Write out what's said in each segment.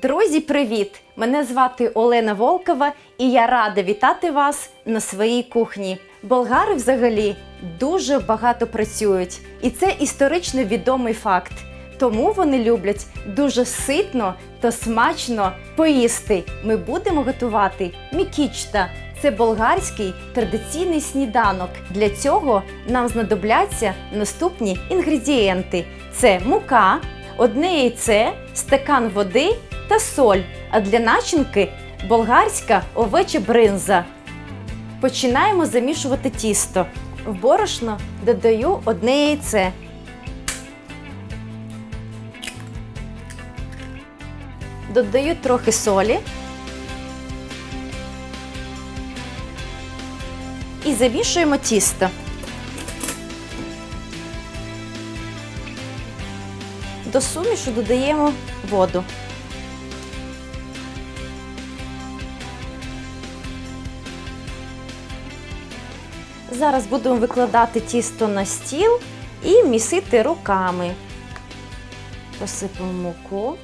Друзі, привіт! Мене звати Олена Волкова, і я рада вітати вас на своїй кухні. Болгари взагалі дуже багато працюють, і це історично відомий факт. Тому вони люблять дуже ситно та смачно поїсти. Ми будемо готувати мікічта. Це болгарський традиційний сніданок. Для цього нам знадобляться наступні інгредієнти: це мука, одне яйце, стакан води та соль. А для начинки болгарська овеча бринза. Починаємо замішувати тісто. В борошно додаю одне яйце. Додаю трохи солі. І замішуємо тісто. До сумішу додаємо воду. Зараз будемо викладати тісто на стіл і місити руками. Посипемо муку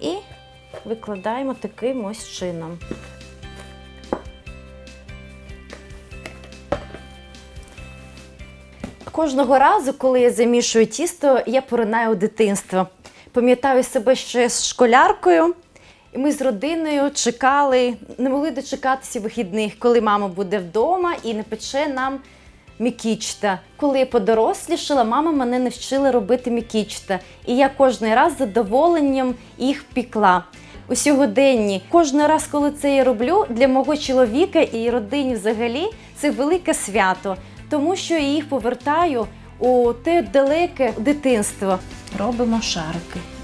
і викладаємо таким ось чином. Кожного разу, коли я замішую тісто, я поринаю у дитинство. Пам'ятаю себе ще з школяркою, ми з родиною чекали, не могли дочекатися вихідних, коли мама буде вдома і не пече нам мікічта. Коли я подорослішала, мама мене навчила робити мікічта. І я кожен раз з задоволенням їх пікла. У сьогоденні, кожен раз, коли це я роблю, для мого чоловіка і родині взагалі це велике свято, тому що я їх повертаю у те далеке дитинство. Робимо шарики.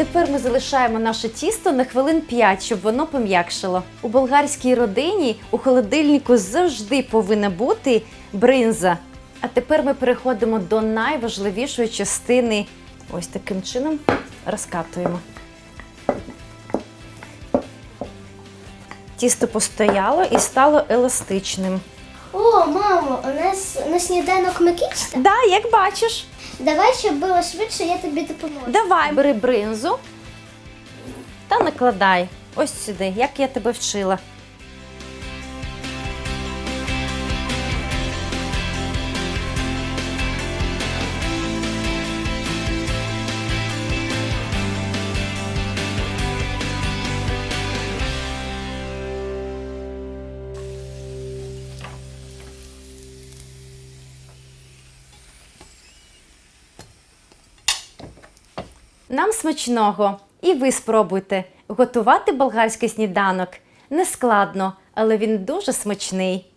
Тепер ми залишаємо наше тісто на хвилин 5, щоб воно пом'якшило. У болгарській родині у холодильнику завжди повинна бути бринза. А тепер ми переходимо до найважливішої частини. Ось таким чином розкатуємо. Тісто постояло і стало еластичним. О, мамо, у нас на сніданок микічта. Да, як бачиш. Давай, щоб було швидше, я тобі допоможу. Давай, бери бринзу та накладай ось сюди, як я тебе вчила. Нам смачного! І ви спробуйте. Готувати болгарський сніданок не складно, але він дуже смачний.